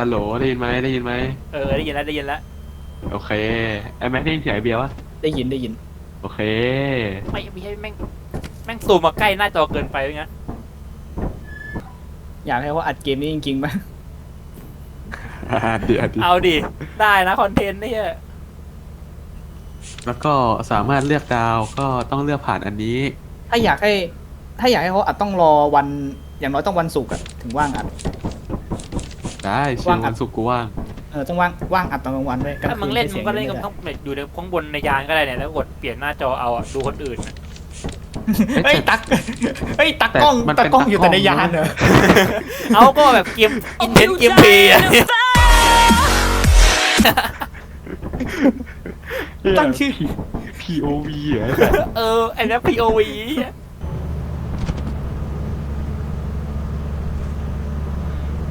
ฮัลโหลได้ยินไหมได้ยินไหมเออได้ยินแล้วได้ยินแล้วโอเคไอ้แม็กได้ยินเสียงไอ้เบียร์วะได้ยินได้ยิน โอเคไม่ไม่ใช่แม่งแม่งซูมมาใกล้หน้าจอเกินไปอย่างเงี้ยอยากให้เขาอัดเกมนี้จริงๆไหมเดี๋ยวดิเอาดิได้นะคอนเทนต์เนี่ยแล้วก็สามารถเลือกดาวก็ต้องเลือกผ่านอันนี้ ถ้าอยากให้ ถ้าอยากให้เขาอัดต้องรอวันอย่างน้อยต้องวันศุกร์อะถึงว่างอัด ได้ชิว่างวอัวัดนศุกร์กูว่างเออต้องว่างว่างอัดตอนกลางวันด้วยถ้ามึงเล่นมึงก็เล่นกับไม่ได้ต้องอยู่ในข้างบนในยานก็ได้เนี่ยแล้วกดเปลี่ยนหน้าจอเอาอะดูคนอื่นอะเฮ้ยตักเฮ้ยตักกล้องแต่มันตัเป็กนกล้องอยู่ตากล้แต่องในยานเหรอเอาก็แบบเกมอินเทนเกมเพย์อะตั้งชื่อ POV เหรอเออไอ้นั่น POV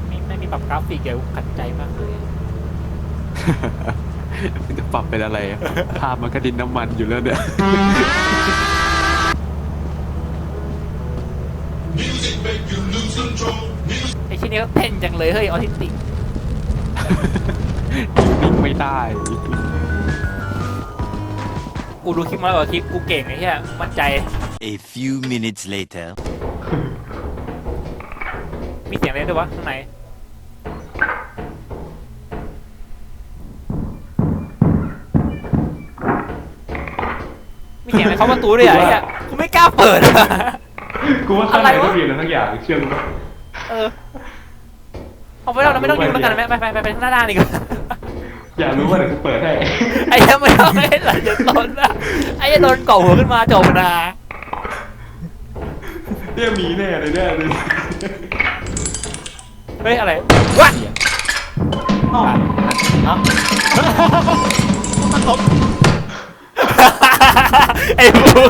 ไม่ไม่มีป รับกราฟิกเดี๋ยวขัดใจมากเลยจะปรับเป็นอะไรอะภาพมันก็ดินน้ำมันอยู่แล้วเนี่ยไอ้ชิ้นนี้ก็เต้นจังเลยเฮ้ยออทิสติกนิ่งไม่ได้ กูดูคลิปมาแล้วกว่าคลิปกูเก่งไอ้เหี้ยมั่นใจ A few minutes later. มีเสียงอะไรด้วยวะข้างใน มีเสียงอะไรเข้าประตูด้วยอะไอ้เหี้ยกูไม่กล้าเปิดอะกูว่าอะไรวะมีอะไรทั้งอย่างเชื่อมึงเออเอาไปแล้วเราไม่ต้องยุ่งแล้วกันไปไปไปไปไปข้างหน้าด้านดีกว่าอยากรู้ว่าเดี๋ยวกูเปิดให้ไอ้เหี้ยังไม่เอาให้หลังจะตนนะไอ้เหี้ยังโดนเก่าหัวขึ้นมาจบนะเนี่ยมีแน่เลยแน่เลยเฮ้ยอะไรวะเสียงอัดอัดเนาะ ไอ้บู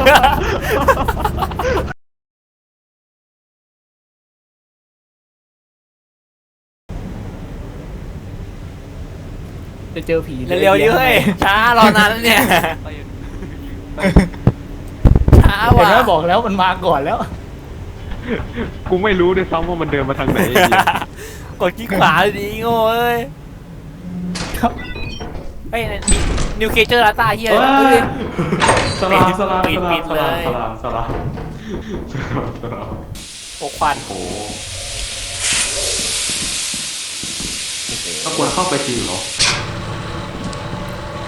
จะเจอผีเร็วๆดิเฮ้ยช้ารอนานแล้วเนี่ยช้าเห็นว่ะไหมบอกแล้วมันมาก่อนแล้ว กูไม่รู้ด้วยซ้ำว่ามันเดินมาทางไหนกดขี้ขวาเลยดีโง่เอ้ยครับ เฮ้ยนิวเคเจอร์ลาตาเฮียเฮ้เฮ้ยยสลามสลามปิดสปิลามดสลามเลยสลามสลามสลามสลามโอควันโอ้ก็ควรเข้าไปจริงเหรอ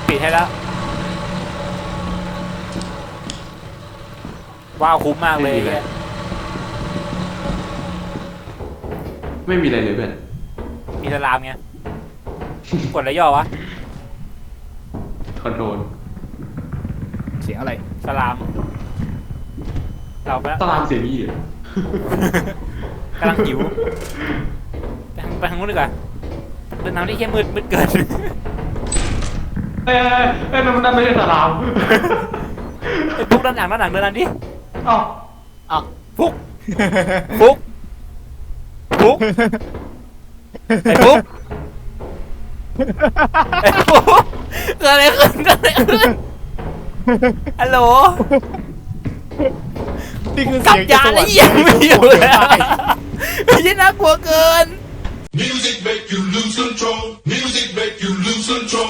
ปิดให้แล้ว ว้าวคุ้มมากเลยไม่มีอะไรไม่มีอะไรเลยเพื่อนมีสลามไงกดอะไรย่อวะ คอนโทรลเสียงอะไร สลาม เราไปแล้วสลามเสียงยี่เหรอกำลังหิวไปทางไปทางนู้นดีกว่าเดินทางที่แค่มืดมืดเกิน เอ้ยเอ้ยเอ้ยนั่นมันนั่นไม่ใช่สลามไอ้ปุ๊กด้านหลังด้านหลังเดินนั้นดิอ้าวอ้าวปุ๊กปุ๊กปุ๊กไอ้ปุ๊กไอ้ปุ๊ก เกิดอะไรขึ้นเกิดอะไรขึ้นฮัลโหลนี่คือกัเสีบยงยาแล้วยังไม่อยู่แล้วไม่ใช่น่ากลัวเกิน Music make you lose control. Music make you lose control.